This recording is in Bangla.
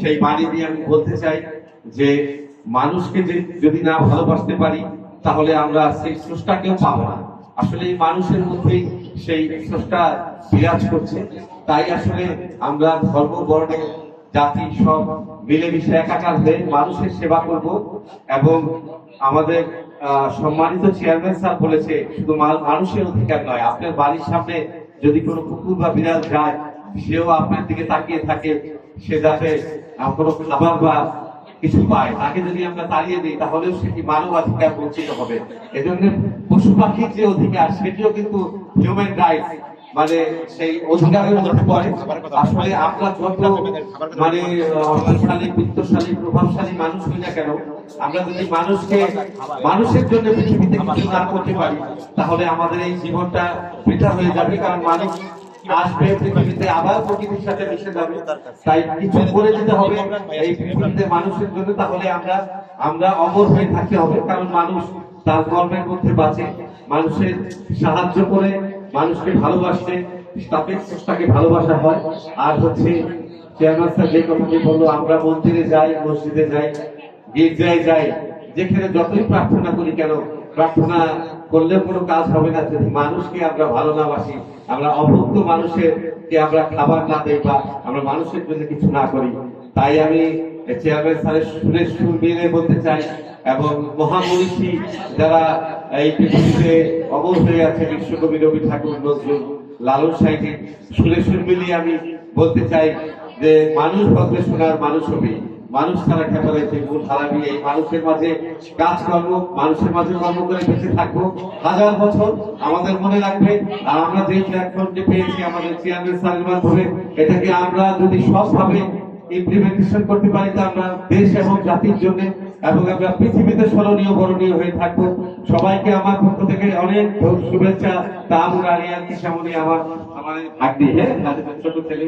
সেই বাণী দিয়ে আমি বলতে চাই যে, মানুষকে যদি না ভালোবাসতে পারি, তাহলে আমরা সেই স্রষ্টাকেও পাবো না। আসলে এই মানুষের মধ্যেই সেই স্রষ্টা বিরাজ করছে। তাই আসলে আমরা ধর্ম, বর্ণে, জাতি সব মিলেমিশে একাকার হয়ে মানুষের সেবা করব এবং আমাদের সম্মানিত চেয়ারম্যান স্যার বলেছে, শুধু মানুষের অধিকার নয়, আপনার বাড়ির সামনে যদি কোনো কুকুর বা বিড়াল যায়, সেও আপনার দিকে তাকিয়ে থাকে, সে যাতে কোনো খাবার বা কিছু পায়। তাকে যদি আমরা তাড়িয়ে দিই, তাহলেও সেটি মানবাধিকার বঞ্চিত হবে? এজন্য পশু পাখির যে অধিকার, সেটিও কিন্তু হিউম্যান রাইটস মানে সেই পড়ে। আসলে আমরা যত মানে অর্থশালী, বিত্তশালী, প্রভাবশালী মানুষ হই না কেন, আমরা যদি মানুষকে, মানুষের জন্য পৃথিবীতে কিছু না করতে পারি, তাহলে আমাদের এই জীবনটা বৃথা হয়ে যাবে। কারণ মানুষ আসবে পৃথিবীতে আবার প্রকৃতির সাথে মিশে যাবে। তাই কিছু করে যেতে হবে এই পৃথিবীতে মানুষের জন্য, তাহলে আমরা আমরা অমর হয়ে থাকতে হবে। কারণ মানুষ তার কর্মের মধ্যে বাঁচে। মানুষের সাহায্য করে মানুষকে ভালোবাসতে তাকে স্রষ্টাকে ভালোবাসা হয়। আর হচ্ছে চেয়ারম্যান স্যার যে কথাটি বলল, আমরা মন্দিরে যাই, মসজিদে যাই, গির্জায় যাই, যেখানে যতই প্রার্থনা করি কেন, প্রার্থনা করলেও কোনো কাজ হবে না। যদি মানুষকে আমরা ভালো না বাসি, আমরা অভুক্ত মানুষের কে আমরা খাবার না দেই বা আমরা মানুষের জন্য কিছু না করি তাই আমি চেয়ারম্যান স্যারের সুরেশ সুর মিলে বলতে চাই এবং মহামনীষী যারা এই পৃথিবীতে অমর হয়ে আছে বিশ্বকবি রবি ঠাকুর নজরুল লালন সাহিত্যে, সুরে সুর মিলিয়ে আমি বলতে চাই যে মানুষ হতে শোনার মানুষ হবে। মানুষ ছাড়া খেপারে যে মূল হারাবি এই মানুষের মাঝে কাজকর্ম, মানুষের মাঝে কর্ম করে বেঁচে থাকব। হাজার বছর আমাদের মনে রাখবে। আর আমরা যে প্ল্যাটফর্মটি পেয়েছি আমাদের চেয়ারম্যান স্যারের মাধ্যমে, এটাকে আমরা যদি সবভাবে ইমপ্লিমেন্টেশন করতে পারি তা আমরা দেশ এবং জাতির জন্য এবং আমরা পৃথিবীতে স্মরণীয়, বরণীয় হয়ে থাকব। সবাইকে আমার পক্ষ থেকে অনেক শুভেচ্ছা। তা আমরা কি সামনে আমার আমার ভাগ্নি হ্যাঁ? ছোট ছেলে।